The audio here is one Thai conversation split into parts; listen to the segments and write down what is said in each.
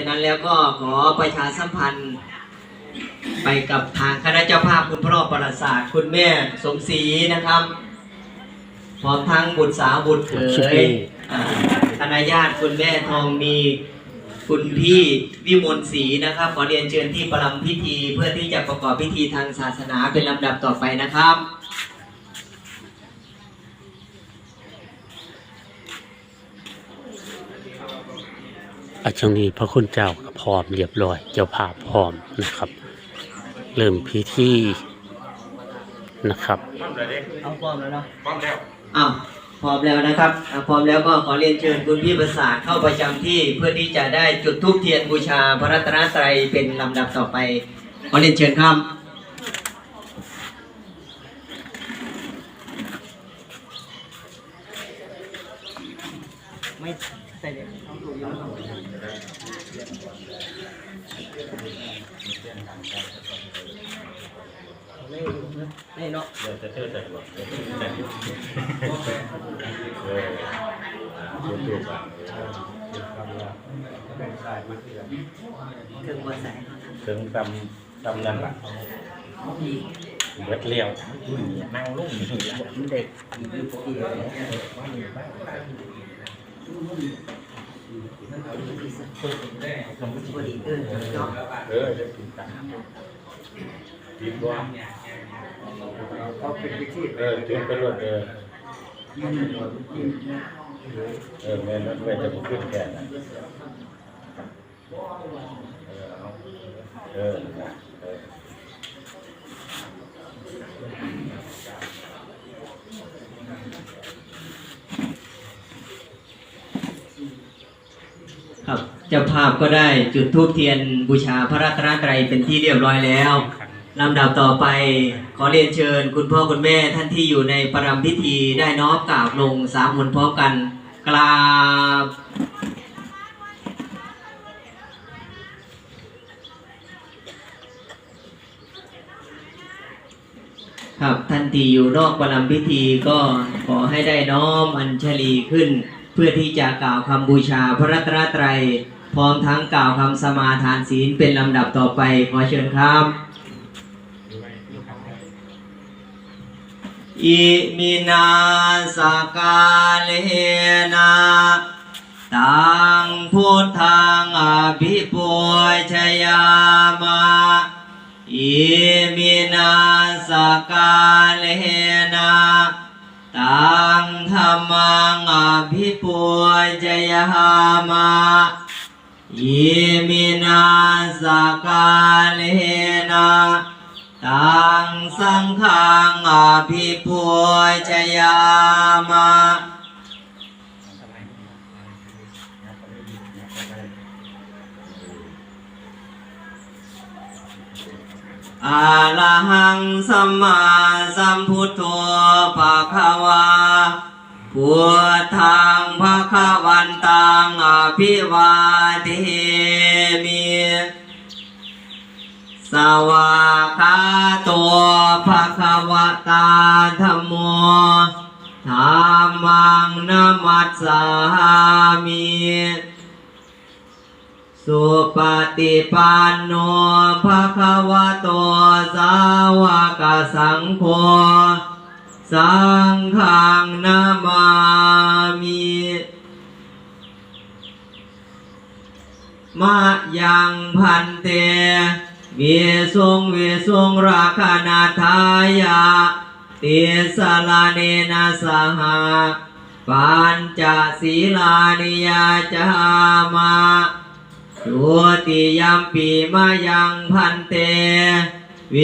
ะนั้นแล้วก็ขอประชาสัมพันธ์ ไปกับทางคณะเจ้าภาพคุณพ่อประสาทคุณแม่สมศรีนะครับพร้อมทั้งบุตรสาวบุตรเขยาคณะญาติคุณแม่ทองมีคุณพี่วิมลศรีนะครับ ขอเรียนเชิญที่ประลัมพิธีเพื่อที่จะประกอบพิธีทางศาสนาเป็นลำดับต่อไปนะครับ อาช่วงนี้พระคุณเจ้าก็พร้อมเรียบร้อย เจ้าภาพพร้อมนะครับ เริ่มพิธีนะครับเอาพร้อมแล้วเนาะพร้อมแล้วอ้าวพร้อมแล้วนะครับอะพร้อมแล้วก็ขอเรียนเชิญคุณพี่ประสาทเข้าประจำที่เพื่อที่จะได้จุดธูปเทียนบูชาพระรัตนตรัยเป็นลำดับต่อไป ขอเรียนเชิญครับ ไม่ใส่เด็กต้องดูเยอะไม่ไม่เนาะ เดี๋ยวจะเทิดแต่หรอกเดี๋ยวจะแต่งเออดูดูก่อน เครื่องวัดสายถึงตำตำนั่นล่ะเบิดเลี้ยวนั่งลุ่มนี่เด็กดีเออเนาเออจะกินตำดีกว่าเออถึงไปรถเออเออแม่นแม่จะมาขึ้นแก่นะ เออเออครับเจ้าภาพก็ได้จุดธูปเทียนบูชาพระรัตนตรัยเป็นที่เรียบร้อยแล้วลำดับต่อไปขอเรียนเชิญ คุณพ่อคุณแม่ท่านที่อยู่ในประรำพิธีได้น้อมกราบลงสามมนพร้อมกันกราบ ครับท่านที่อยู่นอกประลำพิธีก็ขอให้ได้น้อมอัญชลีขึ้น เพื่อที่จะกล่าวคำบูชาพระรัตนตรัย พร้อมทั้งกล่าวคำสมาทานศีลเป็นลำดับต่อไปขอเชิญครับอิมินาสกาเลนะตังพุทธังอภิปุชยามะ อิมินาสกาเลนะตังธรรมังอภิปุจยหามะอิมินาสกาเลนะตังสังฆังอภิปุจยามะ อาลหังสัมมาสัมพุทโธภะคะวาพุทธังภะควันตังอภิวาเทมิสวากขาโตภะควตาธัมโมธัมมังนมมัสสามิ สุปฏิปันโนภะคะวะโตสาวกสังโฆสังฆังนามามิมะยังพันเตเวสุงเวสุงราคานาทายาติสลาเนนะสหาปัญจศีลานิยาจามา สุติยัมปีมายังพันเต เว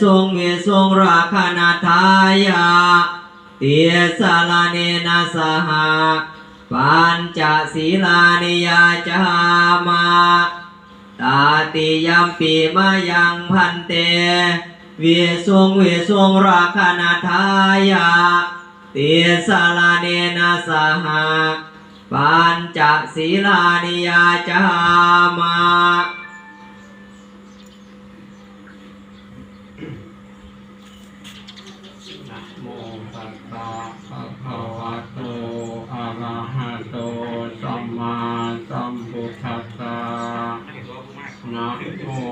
สุงเวสุงราคณาทายา เตียสาลาเนนะสหาปัญจศีลานิยาจามาตาติยัมปีมายังพันเต เวสุงเวสุงราคณาทายา เตียสาลาเนนะสหา ปัญจศีลานิยาจามานะโมตัสสะภะคะวะโตอะระหะโตสัมมาสัมพุทธัสสะนะโม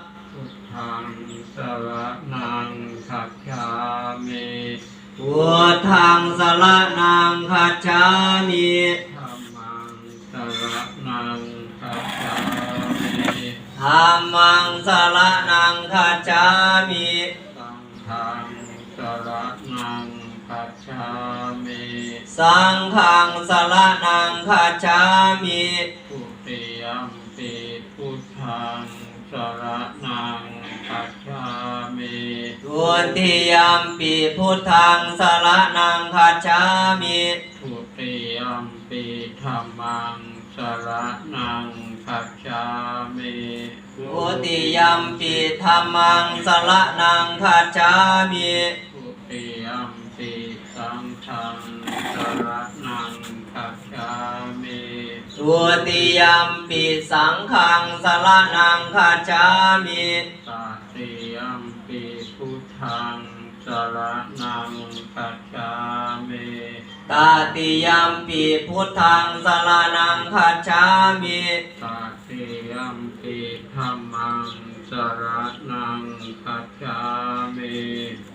ทธังสรนังคัจฉามิธัมมังสรนังคัจฉามิธัมมังสรนังคัจฉามิสังฆังสรนังคัจฉามิสังฆังสรนังคัจฉามิทุติยมปิพุทธังสรนังคัจฉา มิทุติยมปีพุทธังสรนังคัจฉามิทุติยมปิธัมมังสรนังคัจฉามิทุติยมปีธัมมังสรนังคัจฉามิทุติยมปิสังฆังสรนังคัจฉามิทุติยมปีสังฆังสรนังคัจฉามิตติยมปิพุท ธังสรนังคัจฉามิตาติยมปีพุทธังสรนังคัจฉามิตติยมปิธัมมังสรนังคัจฉามิ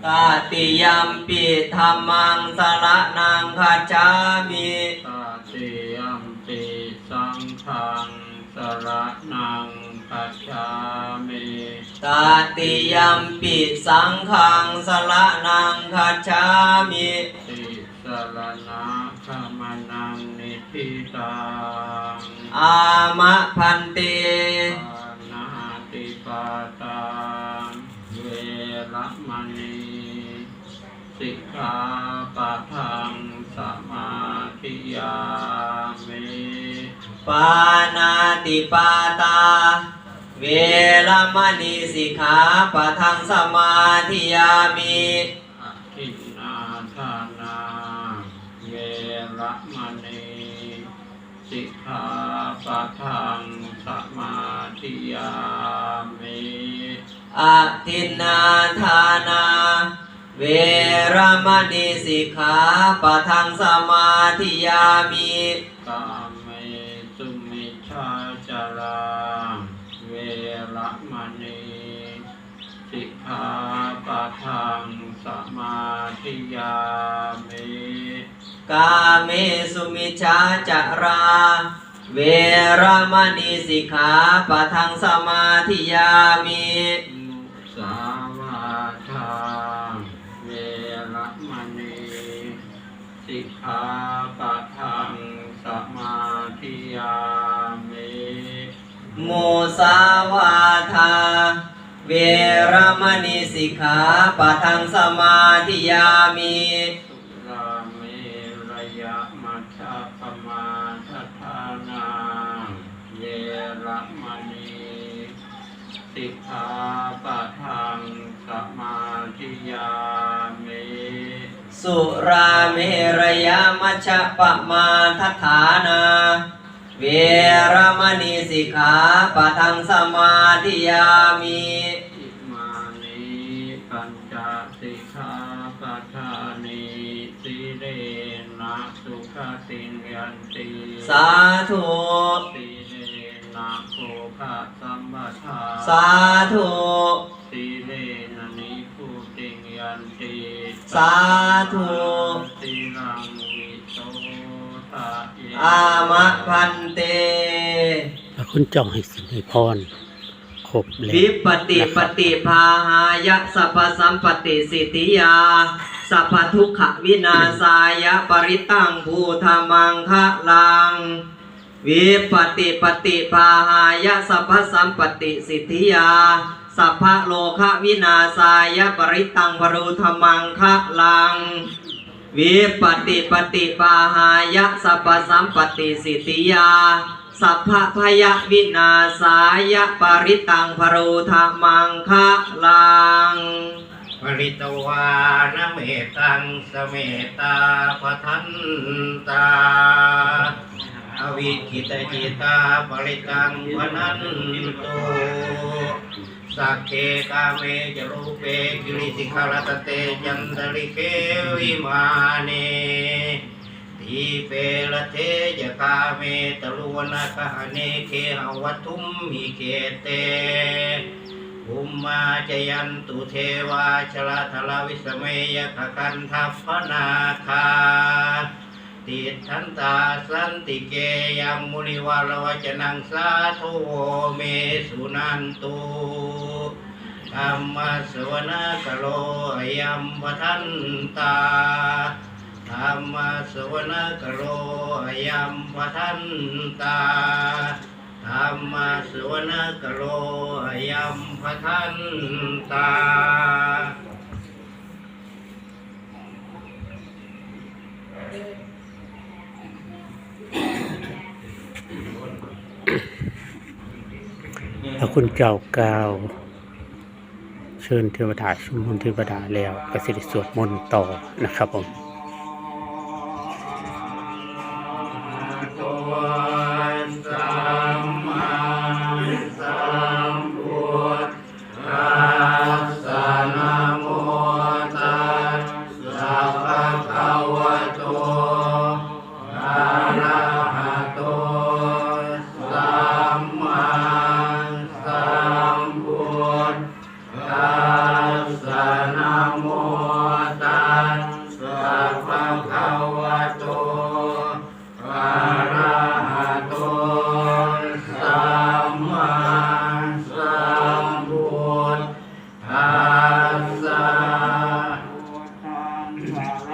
ตาติยมปีธรรมังสรนังคัจฉามิตติยมปิสังฆัง สรนังคัจฉามิตาติยมปีสังฆังสรนังคัจฉามิติสรณะขมานังนิพิตังอามะพันเตปานาติปาตังเวระมณีสิกขาปะทังสมาธิยามิ ปานาติปาตา เวรมณีสิกขาปะทังสมาธิยามิอทินนาทานาเวระมณีสิกขาปะทังสมาธิยามิอะทินนาทานา เวรมณีสิกขาปะทังสมาธิยามิกาเมสุมิชา จาราเวระมณีสิกขาปะทังสมาธิยามิกาเมสุมิชาจารา เวรมณีสิกขาปะทังสมาธิยามิมุสาวาทาเวระมณีสิกขาปะทั สาวาทา เวรมณีสิกขาปะทังสมาธิยามิสุราเมระยะมัชฌะปมาทฐานาเยระมณีสิกขาปะทังสมาธิยามิสุราเมรยมัชฌะปมาทัฏฐานา เวรมณีสิกขาปะทังสมาธิยามิอิมานิปัญจสิกขาปะทานิสิเรนะสุขติงยันติสาธุสิเรนะโภคะสัมปทาสาธุสีเลนะนิพุติงยันติสาธุสี อามะพันเตพระคุณเจ้าให้สินให้พรครบแล้ววิปติปฏิภาหายะสัพพสัมปติสิทธิยาสัพพทุกขวินาศายะปริตังภูธรรมังคะลังววิปติปฏิปาหายะสัพพสัมปติสิทธิยาสัพพะโลคะวินาศายะปริตังพรุธรรมังคะลัง วิปติปฏิปาหายะสัพสัมปติสิทธิยา สัพพะพยวินาศายะปริตังพรุธรรมังคะลัง ปริตวานเมตังสเมตาปทันตา อวิคิตจิตาปริตังวนันตุ สักเคกาเมจรูเปกิริสิขารตเตจันตริเควิมาเนทีเปลเทยกาเมตลุวนาคหเนเคหวัตุมมิเคเตอุมมาจยันตุเทวาชลาทลาวิสเมยขกันทัพนาคา ติทันตาสันติเกยังมุนิวาลวจนังสาธุโเมสุนันตุธรรมสวนกโลยัมปทันตาธรรมสวนกโลยัมปทันตาธรรมสวนกโลยัมปทันตา พระคุณเจ้ากล่าวเชิญเทวดาชุมนุมเทวดาแล้วก็สิริสวดมนต์ต่อนะครับผม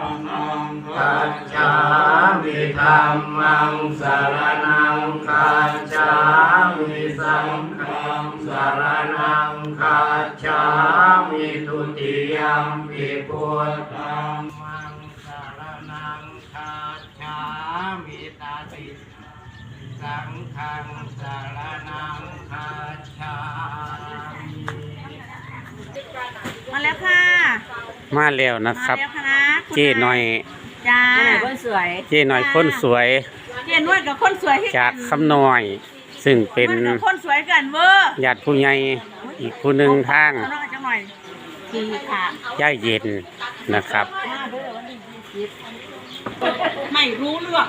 คัจฉามิธัมมังสรณังคัจฉามิสังฆังสรณังคัจฉามิทุติยัมปิพุทธังมังสรณังคัจฉามิตาติสังฆังสรณังคัจฉามิมาแล้วค่ะ มาแล้วนะครับ มาแล้วค่ะนะคุณ เจ้หน่อย จ้าคนสวยเจ้หน่อยคนสวย เจนวดกับคนสวยที่จากคำน้อย ซึ่งเป็นวดกับคนสวยกันเวอร์ญาติผู้ใหญ่อีกผู้หนึ่งทางเอาน้องจังหน่อยดีค่ะย่าเย็นนะครับ ไม่รู้เรื่อง